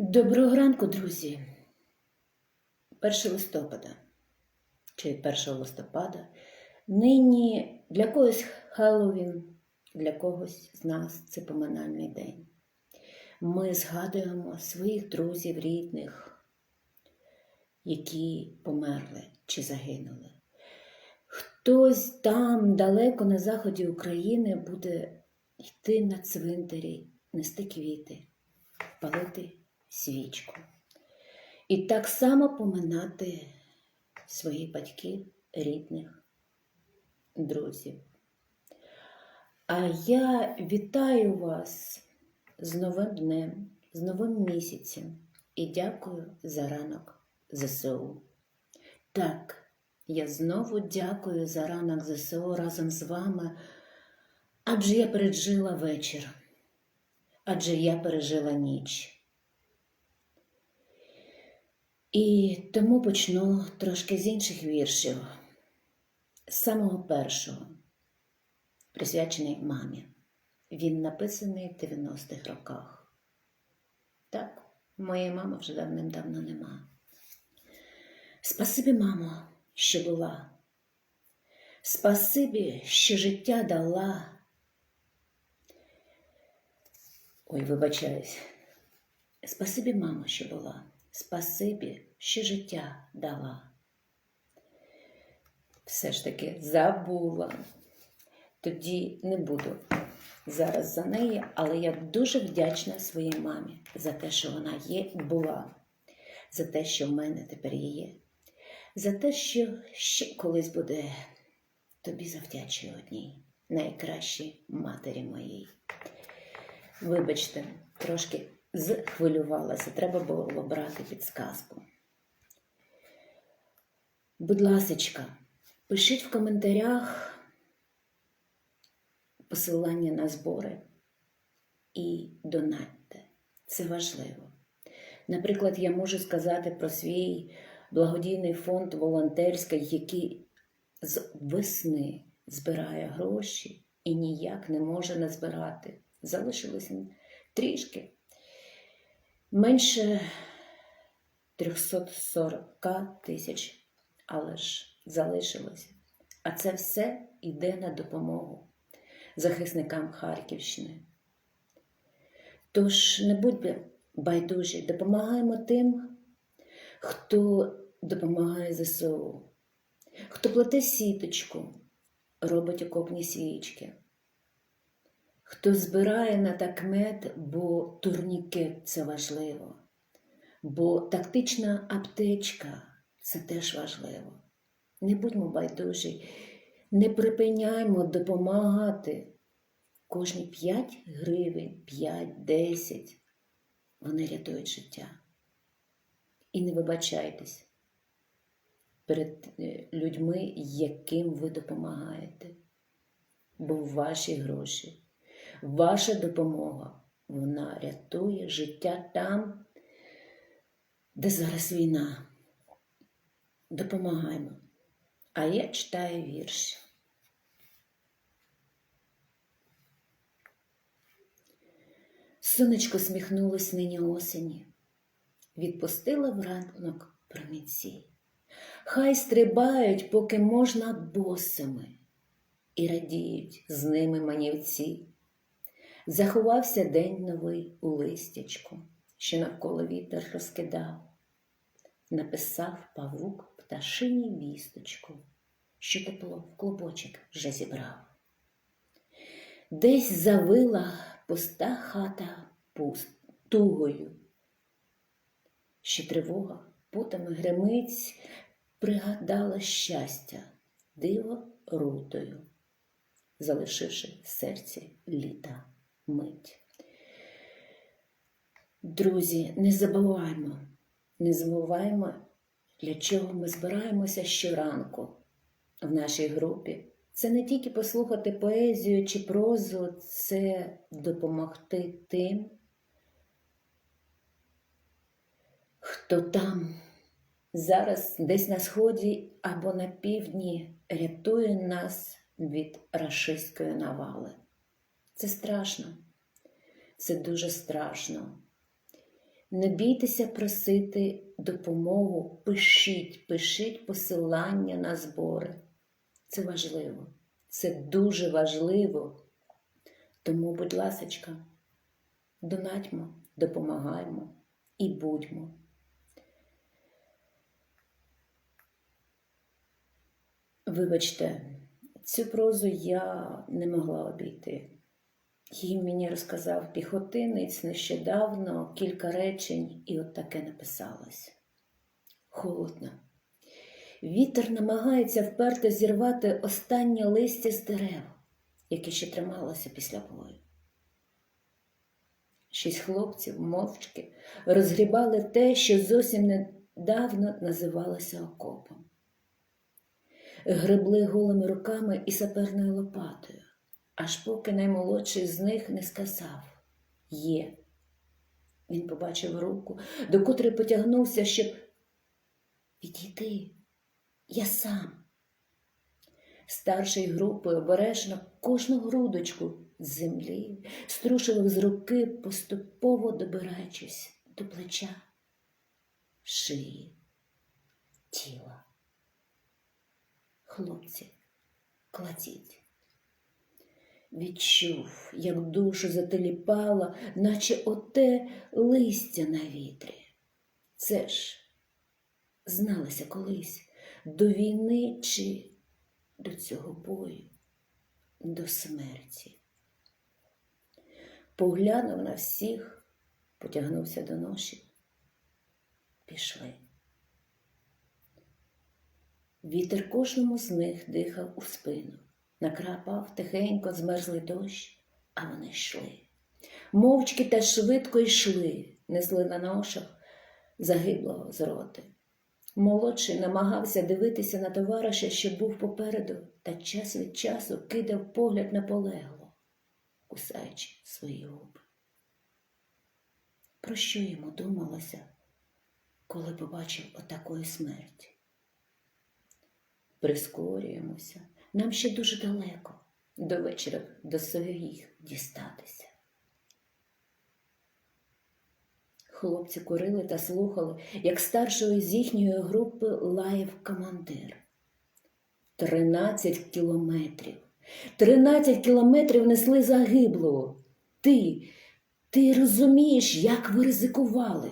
Доброго ранку, друзі. 1 листопада чи 1 листопада. Нині для когось Хеллоуін, для когось з нас це поминальний день. Ми згадуємо своїх друзів, рідних, які померли чи загинули. Хтось там, далеко на заході України, буде йти на цвинтарі, нести квіти, палити свічку. І так само поминати своїх батьків, рідних, друзів. А я вітаю вас з новим днем, з новим місяцем і дякую за ранок ЗСУ. Так, я знову дякую за ранок ЗСУ разом з вами, адже я пережила вечір, адже я пережила ніч. І тому почну трошки з інших віршів. З самого першого, присвячений мамі. Він написаний в 90-х роках. Так, моєї мами вже давним-давно нема. Спасибі, мамо, що була. Спасибі, що життя дала. Ой, вибачаюсь. Спасибі, мамо, що була. Спасибі, що життя дала. Все ж таки забула. Тоді не буду зараз за неї, але я дуже вдячна своїй мамі за те, що вона є, була, за те, що в мене тепер є, за те, що ще колись буде тобі завдячую одній, найкращій матері моїй. Вибачте, трошки захвилювалася, треба було брати підсказку. Будь ласочка, пишіть в коментарях посилання на збори і донатьте. Це важливо. Наприклад, я можу сказати про свій благодійний фонд волонтерський, який з весни збирає гроші і ніяк не може назбирати. Залишилося трішки. Менше 340 тисяч, але ж залишилося. А це все йде на допомогу захисникам Харківщини. Тож не будьте байдужі, допомагаємо тим, хто допомагає ЗСУ, хто плете сіточку, робить окопні свічки. Хто збирає на такмет, бо турнікет це важливо, бо тактична аптечка це теж важливо. Не будьмо байдужі, не припиняймо допомагати. Кожні 5 гривень, 5, 10 вони рятують життя. І не вибачайтесь перед е, людьми, яким ви допомагаєте, бо ваші гроші. Ваша допомога, вона рятує життя там, де зараз війна. Допомагаємо. А я читаю вірш. Сонечко сміхнулось нині осені, відпустила в ранок промінці. Хай стрибають, поки можна босими, і радіють з ними манівці. Заховався день новий у листячку, що навколо вітер розкидав, написав павук пташині вісточку, що тепло в клубочок вже зібрав. Десь завила пуста хата пуст, тугою, що тривога путами гремиць пригадала щастя, диво рутою, залишивши в серці літа мить. Друзі, не забуваємо, не забуваємо, для чого ми збираємося щоранку в нашій групі. Це не тільки послухати поезію чи прозу, це допомогти тим, хто там зараз десь на сході або на півдні рятує нас від рашистської навали. Це страшно, це дуже страшно. Не бійтеся просити допомогу, пишіть, пишіть посилання на збори. Це важливо, це дуже важливо. Тому, будь ласочка, донатьмо, допомагаємо і будьмо. Вибачте, цю прозу я не могла обійти. Її мені розказав піхотинець нещодавно кілька речень, і от таке написалось. Холодно. Вітер намагається вперто зірвати останнє листя з дерев, яке ще трималося після бою. Шість хлопців мовчки розгрібали те, що зовсім недавно називалося окопом. Гребли голими руками і саперною лопатою, аж поки наймолодший з них не сказав Є. Він побачив руку, до котрої потягнувся, щоб відійти. Я сам. Старший групою обережно кожну грудочку з землі струшував з руки, поступово добираючись до плеча, шиї, тіла. Хлопці, кладіть. Відчув, як душу зателіпала, наче оте листя на вітрі. Це ж зналися колись до війни чи до цього бою, до смерті. Поглянув на всіх, потягнувся до ноші. Пішли. Вітер кожному з них дихав у спину, накрапав тихенько змерзлий дощ, а вони йшли. Мовчки та швидко йшли, несли на ношах загиблого з роти. Молодший намагався дивитися на товариша, що був попереду, та час від часу кидав погляд наполегло, кусаючи свої губи. Про що йому думалося, коли побачив отакої смерті? Прискорюємося, нам ще дуже далеко, до вечора до своїх дістатися. Хлопці курили та слухали, як старшого з їхньої групи лаяв командир. Тринадцять кілометрів. Тринадцять кілометрів несли загиблого. Ти, ти розумієш, як ви ризикували?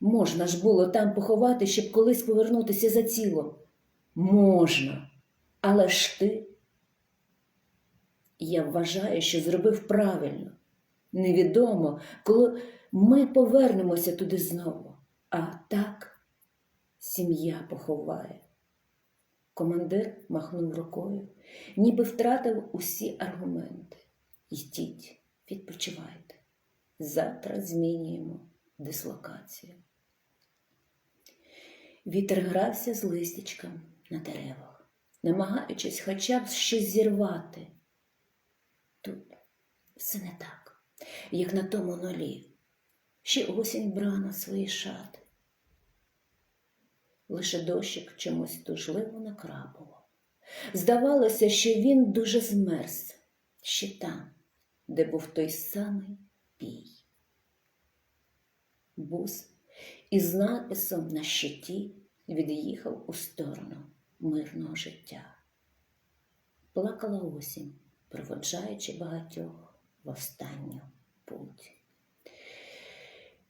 Можна ж було там поховати, щоб колись повернутися за цілом. Можна, але ж ти. Я вважаю, що зробив правильно. Невідомо, коли ми повернемося туди знову. А так сім'я поховає. Командир махнув рукою, ніби втратив усі аргументи. Йдіть, відпочивайте. Завтра змінюємо дислокацію. Вітер грався з листячком на деревах, намагаючись хоча б щось зірвати. Тут все не так, як на тому нолі. Ще осінь брана свої шати. Лише дощик чомусь тужливо накрапував. Здавалося, що він дуже змерз ще там, де був той самий бій. Бус із написом на щиті від'їхав у сторону мирного життя. Плакала осінь, проводжаючи багатьох в останню путь.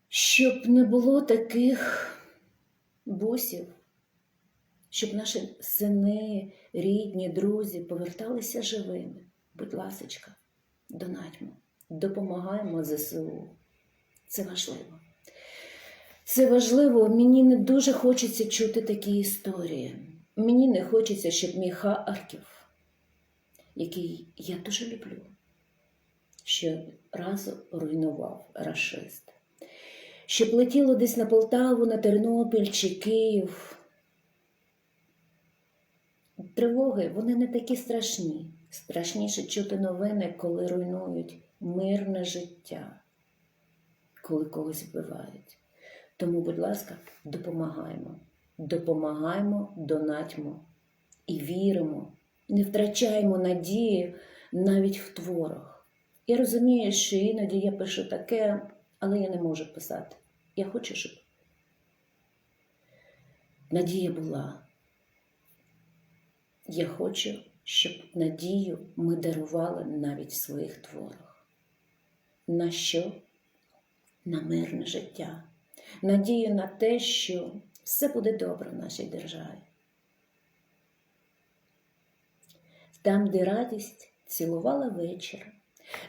Щоб не було таких бусів, щоб наші сини, рідні, друзі поверталися живими. Будь ласочка, донатьмо, допомагаємо ЗСУ. Це важливо. Це важливо, мені не дуже хочеться чути такі історії. Мені не хочеться, щоб мій Харків, який я дуже люблю, щоразу руйнував рашист. Щоб летіло десь на Полтаву, на Тернопіль чи Київ. Тривоги, вони не такі страшні. Страшніше чути новини, коли руйнують мирне життя, коли когось вбивають. Тому, будь ласка, допомагаємо. Допомагаємо, донатьмо і віримо, не втрачаємо надії навіть в творах. Я розумію, що іноді я пишу таке, але я не можу писати. Я хочу, щоб надія була. Я хочу, щоб надію ми дарували навіть в своїх творах. На що? На мирне життя. Надію на те, що все буде добре в нашій державі. Там, де радість цілувала вечір,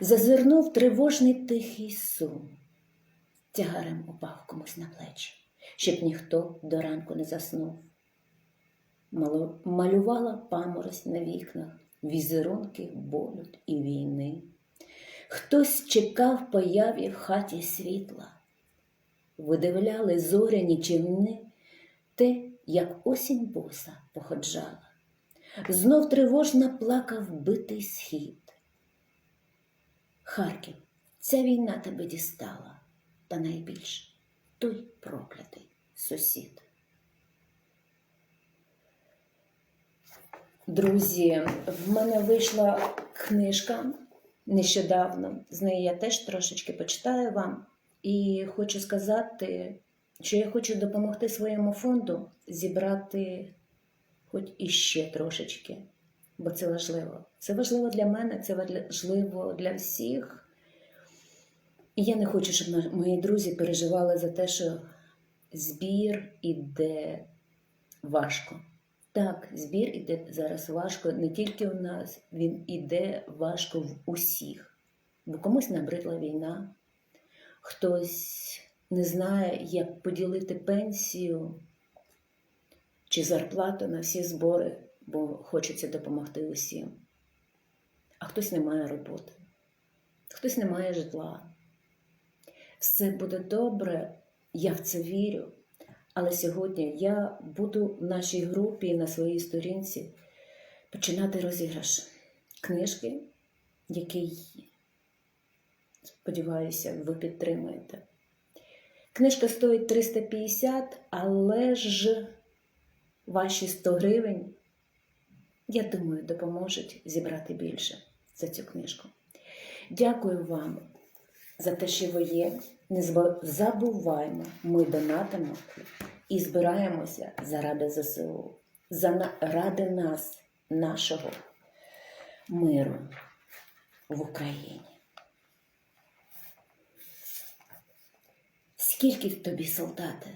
зазирнув тривожний тихий сум, тягарем упав комусь на плечі, щоб ніхто до ранку не заснув. Малювала паморозь на вікнах, візерунки болю і війни. Хтось чекав появі в хаті світла, видивляли зоряні човни, те, як осінь боса походжала. Знов тривожно плакав битий схід. Харків, ця війна тебе дістала, та найбільш той проклятий сусід. Друзі, в мене вийшла книжка нещодавно. З неї я теж трошечки почитаю вам. І хочу сказати, що я хочу допомогти своєму фонду зібрати хоч іще трошечки, бо це важливо. Це важливо для мене, це важливо для всіх. І я не хочу, щоб мої друзі переживали за те, що збір іде важко. Так, збір іде зараз важко не тільки у нас, він іде важко в усіх. Бо комусь набридла війна, хтось не знає, як поділити пенсію чи зарплату на всі збори, бо хочеться допомогти усім. А хтось не має роботи, хтось не має житла. Все буде добре, я в це вірю. Але сьогодні я буду в нашій групі на своїй сторінці починати розіграш книжки, який, сподіваюся, ви підтримуєте. Книжка стоїть 350, але ж ваші 100 гривень, я думаю, допоможуть зібрати більше за цю книжку. Дякую вам за те, що ви є. Не забуваємо, ми донатимо і збираємося заради ЗСУ, заради нас, нашого миру в Україні. Скільки в тобі солдати?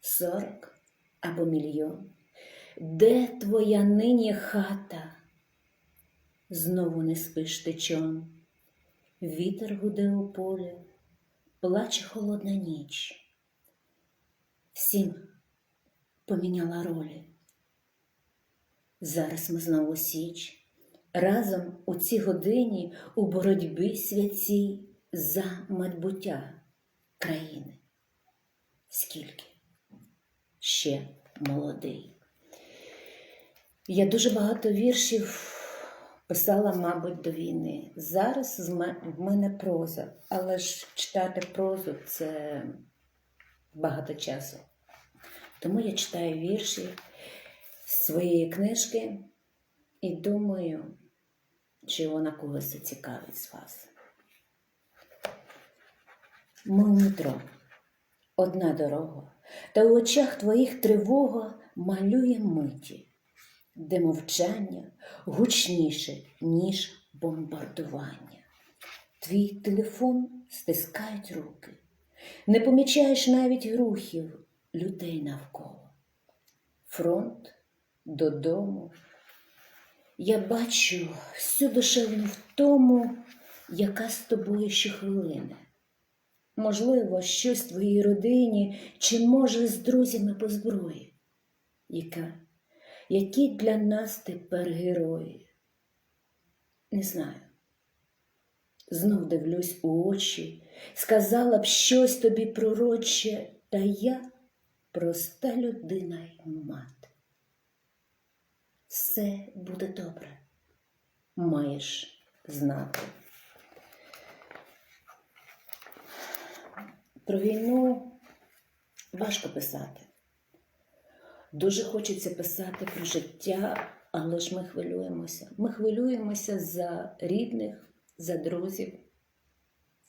Сорок або мільйон? Де твоя нині хата? Знову не спиш ти чом? Вітер гуде у полі, плаче холодна ніч. Всім поміняла ролі. Зараз ми знову січ, разом у цій годині у боротьбі святій за майбуття країни. Скільки ще молодий. Я дуже багато віршів писала, мабуть, до війни. Зараз в мене проза, але ж читати прозу це багато часу. Тому я читаю вірші з своєї книжки і думаю, чи вона когось зацікавить з вас. У метро, одна дорога, та у очах твоїх тривога малює миті, де мовчання гучніше, ніж бомбардування. Твій телефон стискають руки, не помічаєш навіть рухів людей навколо. Фронт додому. Я бачу всю душевну втому, яка з тобою щохвилини. Можливо, щось в твоїй родині, чи може з друзями по зброї, яка, які для нас тепер герої. Не знаю. Знов дивлюсь у очі, сказала б щось тобі пророче, та я проста людина й мати. Все буде добре, маєш знати. Про війну важко писати. Дуже хочеться писати про життя, але ж ми хвилюємося. Ми хвилюємося за рідних, за друзів.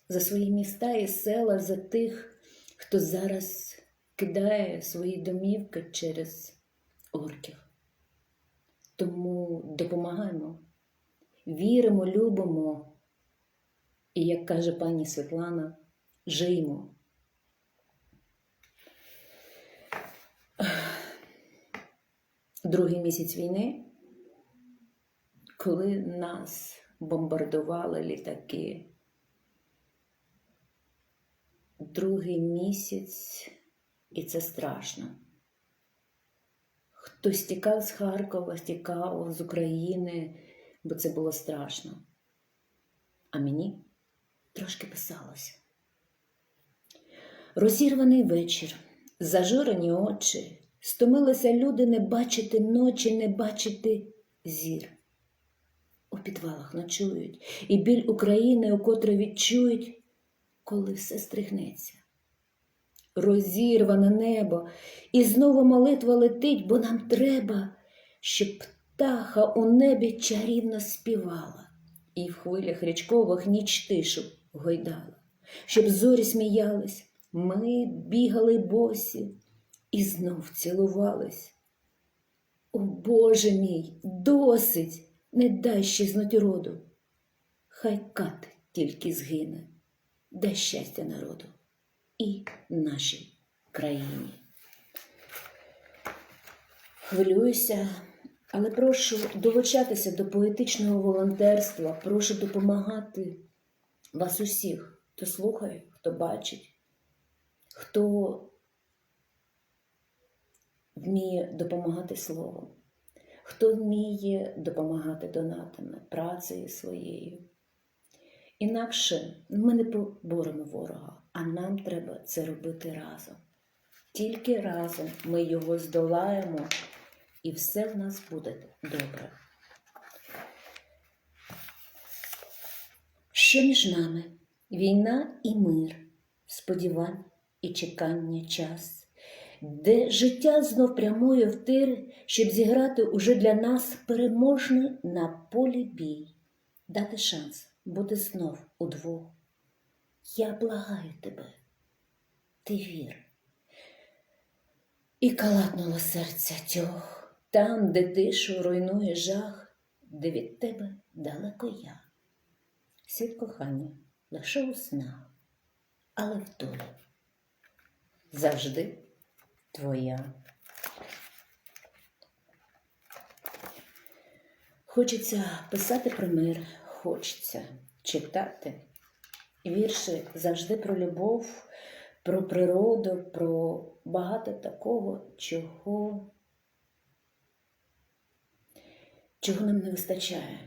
за свої міста і села, за тих, хто зараз кидає свої домівки через орків. Тому допомагаємо, віримо, любимо. І, як каже пані Світлана, жиймо. Другий місяць війни, коли нас бомбардували літаки. Другий місяць, і це страшно. Хтось тікав з Харкова, тікав з України, бо це було страшно. А мені трошки писалося. Розірваний вечір, зажурені очі, стомилися люди не бачити ночі, не бачити зір. У підвалах ночують, і біль України, у котре відчують, коли все стригнеться. Розірване небо, і знову молитва летить, бо нам треба, щоб птаха у небі чарівно співала, і в хвилях річкових ніч тишу гойдала, щоб зорі сміялись, ми бігали босі і знов цілувались. О Боже мій, досить, не дай щезнуть роду. Хай кат тільки згине, дай щастя народу і нашій країні. Хвилююся, але прошу долучатися до поетичного волонтерства, прошу допомагати вас усіх, хто слухає, хто бачить, хто вміє допомагати словом, хто вміє допомагати донатами, працею своєю. Інакше ми не поборемо ворога, а нам треба це робити разом. Тільки разом ми його здолаємо, і все в нас буде добре. Що між нами? Війна і мир, сподівань і чекання час, де життя знов прямує в тир, щоб зіграти уже для нас переможний на полі бій, дати шанс бути знов удвох. Я благаю тебе, ти вір. І калатнуло серця тьох, там, де тишу руйнує жах, де від тебе далеко я. Світ кохання лише у снах, але в долі завжди твоя. Хочеться писати про мир, хочеться читати. Вірші завжди про любов, про природу, про багато такого, чого, чого нам не вистачає.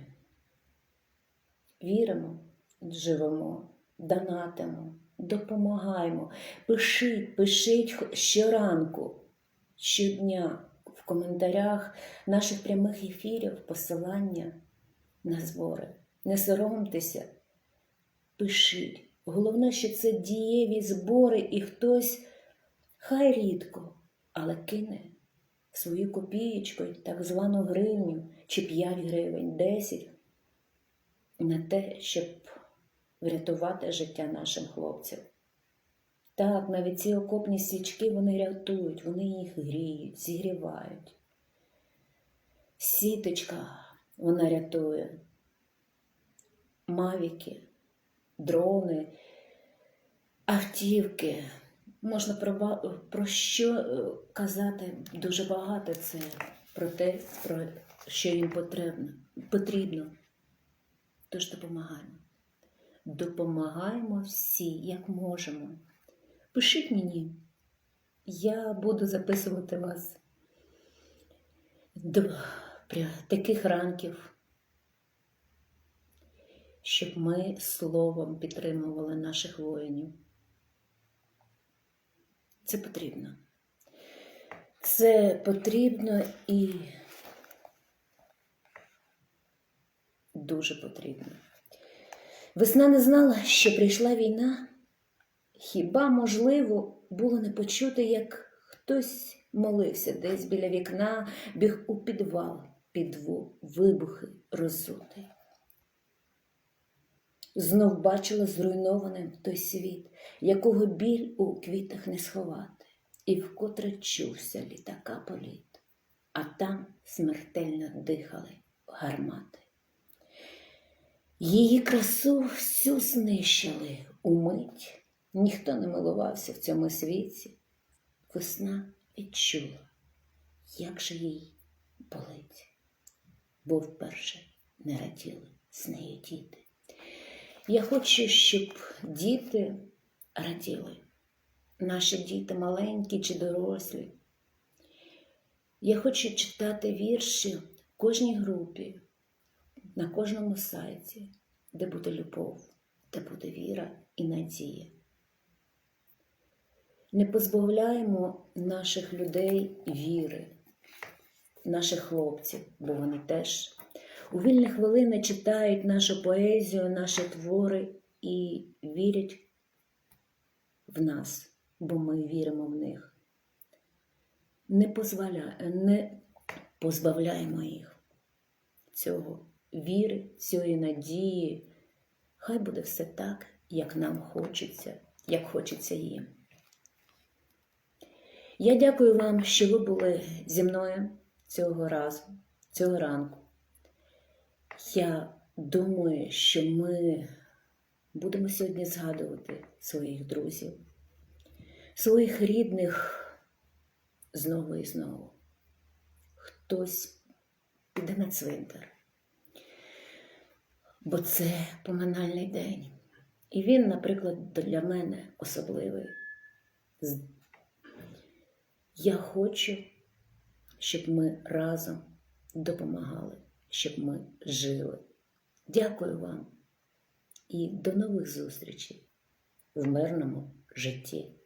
Віримо, живемо, донатимо, допомагаємо. Пишіть, пишіть щоранку, щодня в коментарях наших прямих ефірів посилання на збори. Не соромтеся, пишіть. Головне, що це дієві збори, і хтось хай рідко, але кине свою копієчку, так звану гривню, чи 5 гривень, 10 на те, щоб врятувати життя нашим хлопцям. Так, навіть ці окопні свічки вони рятують, вони їх гріють, зігрівають. Сіточка вона рятує, мавіки, дрони, автівки. Можна про, про що е, казати дуже багато це про те, про що їм потрібно. потрібно. Тож допомагаємо. Допомагаємо всі, як можемо. Пишіть мені, я буду записувати вас до таких ранків, щоб ми словом підтримували наших воїнів. Це потрібно. Це потрібно і дуже потрібно. Весна не знала, що прийшла війна. Хіба можливо було не почути, як хтось молився десь біля вікна, біг у підвал, під вибухи розутий. знов бачила зруйнованим той світ, якого біль у квітах не сховати, і вкотре чувся літака політ, а там смертельно дихали гармати. Її красу всю знищили умить, ніхто не милувався в цьому світі. Весна відчула, як же їй болить, бо вперше не раділи з нею діти. Я хочу, щоб діти раділи, наші діти маленькі чи дорослі. Я хочу читати вірші кожній групі, на кожному сайті, де буде любов, де буде віра і надія. Не позбавляємо наших людей віри, наших хлопців, бо вони теж у вільні хвилини читають нашу поезію, наші твори і вірять в нас, бо ми віримо в них. Не, позволя... не позбавляємо їх цього віри, цієї надії. Хай буде все так, як нам хочеться, як хочеться їм. Я дякую вам, що ви були зі мною цього разу, цього ранку. Я думаю, що ми будемо сьогодні згадувати своїх друзів, своїх рідних знову і знову. Хтось піде на цвинтар, бо це поминальний день. І він, наприклад, для мене особливий. Я хочу, щоб ми разом допомагали, щоб ми жили. Дякую вам і до нових зустрічей в мирному житті.